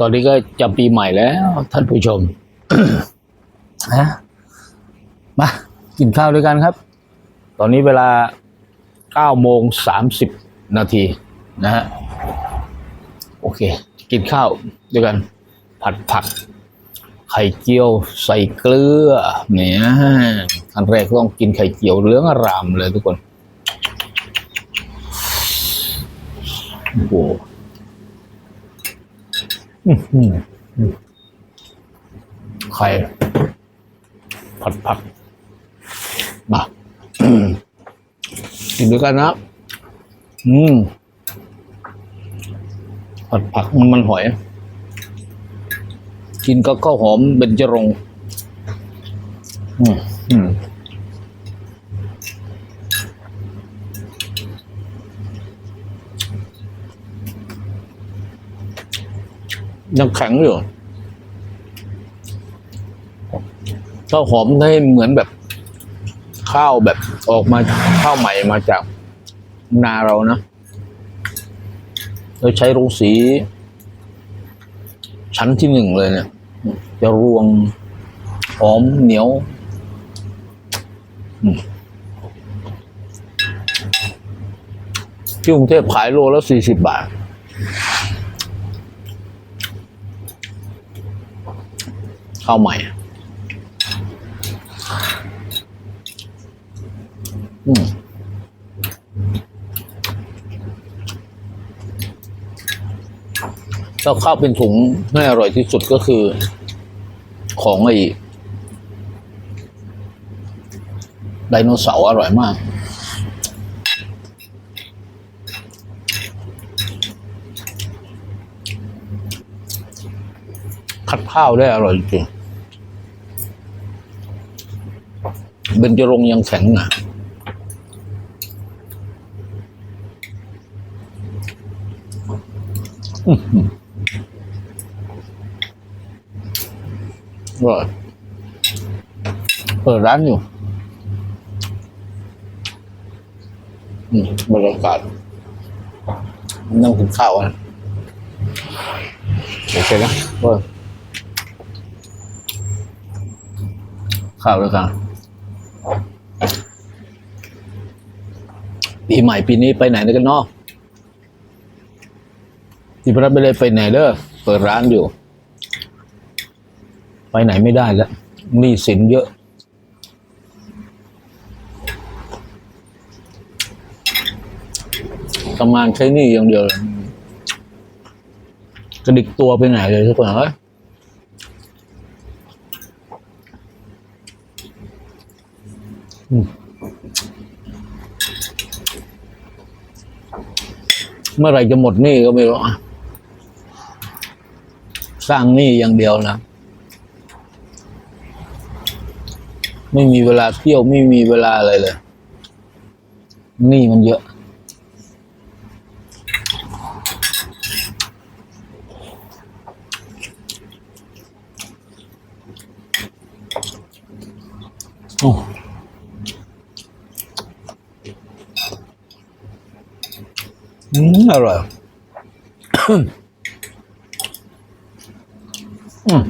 ตอนนี้ก็จะปีใหม่แล้วท่านผู้ชมฮะมากินข้าวด้วยกันครับ ตอนนี้เวลา9โมง30นาทีนะฮะโอเค กินข้าวด้วยกัน ผัดผัก ไข่เจียวใส่เกลือเนี่ยขั้นแรกต้องกินไข่เจียวเหลืองอร่ามเลยทุกคนโอ้โห ไข่ผัดผักมากินด้วยกันนะ อืม ผัดผักมันมันหอย กินก็ข้าวหอมเบญจรงค์อืมอืม ยังแข็งอยู่ข้าวหอมให้เหมือนแบบข้าวแบบออกมาข้าวใหม่มาจากนาเรานะเราใช้รงสี ชั้นที่หนึ่งเลยเนี่ย จะรวงหอมเหนียวที่กรุงเทพขายโลละสี่สิบบาท ข้าวใหม่อืมถ้าข้าวเป็นถุงให้อร่อยที่สุดก็คือ ของไอ้ไดโนเสาร์อร่อยมาก คัดข้าวได้อร่อยจริงเบญจรงยังแข็งอะอร่อยเปิดร้านอยู่อืมบรรยากาศนั่งกินข้าวกันโอเคนะเว่า ข้าวแล้วกันปีใหม่ปีนี้ไปไหนกันเนาะที่พระไม่ได้ไปไหนเด้อเปิดร้านอยู่ ไปไหนไม่ได้แล้วหนี้สินเยอะ ทำงานใช้หนี้อย่างเดียวเลยกระดิกตัวไปไหนเลยทุกคนเอ้ยอืม เมื่อไรจะหมดหนี้ก็ไม่รู้สร้างหนี้อย่างเดียวนะ ไม่มีเวลาเที่ยวไม่มีเวลาอะไรเลยหนี้มันเยอะ โอ้ อืมอร่อยอืม